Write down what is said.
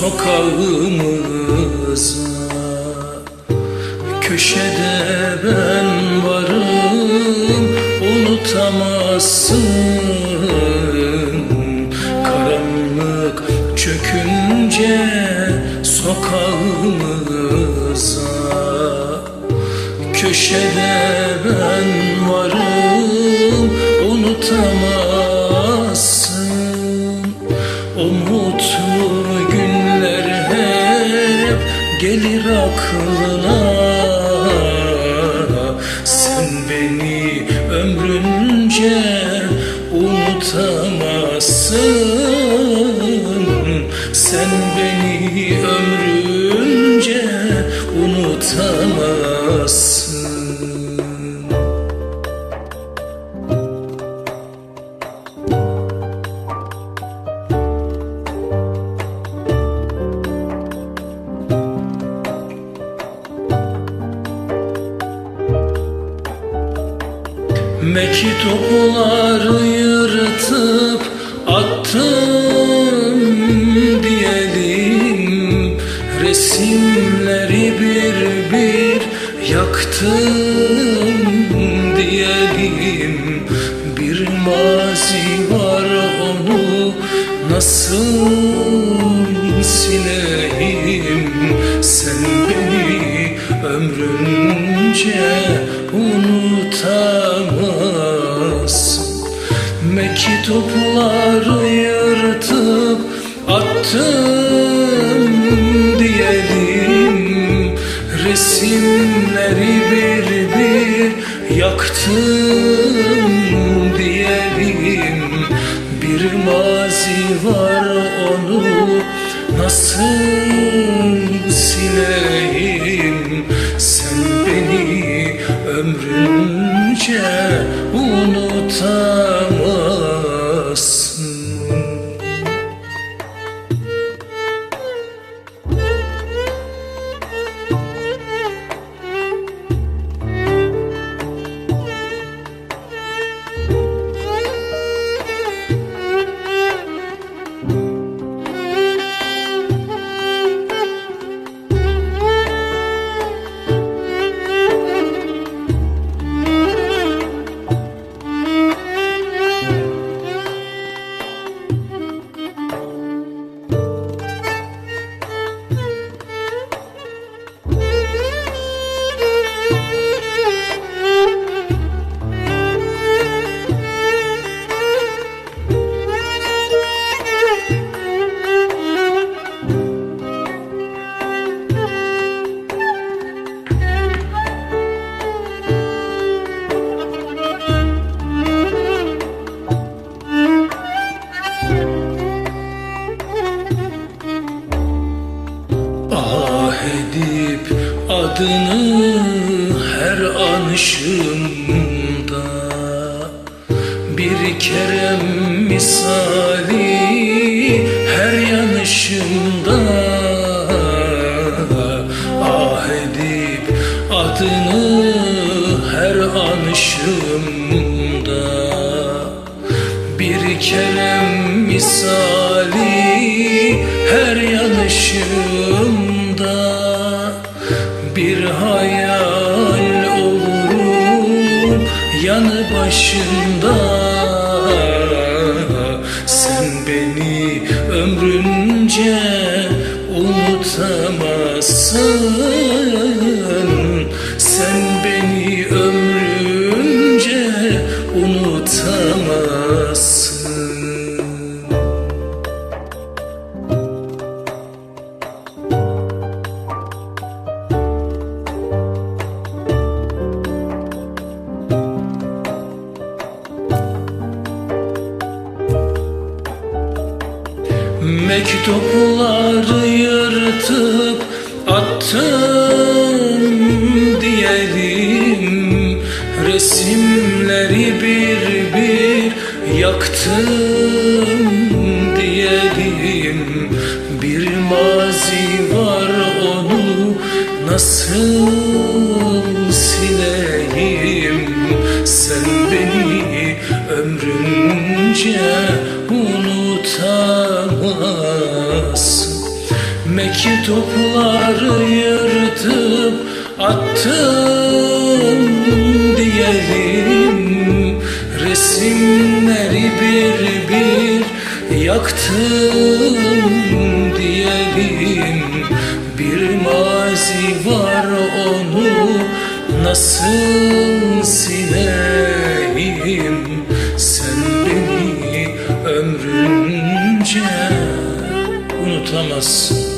sokağımıza. Köşede ben varım unutamazsın. Karanlık çökünce sokağımıza. Köşede ben varım unutamazsın mutlu günler hep gelir aklına. Sen beni ömrünce unutamazsın. Sen beni Mektupları yırtıp attım diyelim Resimleri bir bir yaktım diyelim Bir mazi var onu nasıl sileyim? Sen beni ömrünce unutamazsın Mektupları yırtıp attım diyelim. Resimleri bir bir yaktım diyelim. Bir mazi var onu nasıl sileyim? Sen beni ömrünce unutamazsın adını her anışımda Bir kerem misali her yanışımda Ah edip adını her anışımda Bir kerem misali yanı başında. Sen beni ömrünce unutamazsın. Sen Mektupları yırtıp attım diyelim. Resimleri bir bir yaktım diyelim. Bir mazi var onu nasıl sileyim? Sen beni ömrünce unutamazsın Mektupları yırtıp attım diyelim. Resimleri bir bir yaktım diyelim. Bir mazi var onu nasıl sileyim? Sen beni ömrünce unutamazsın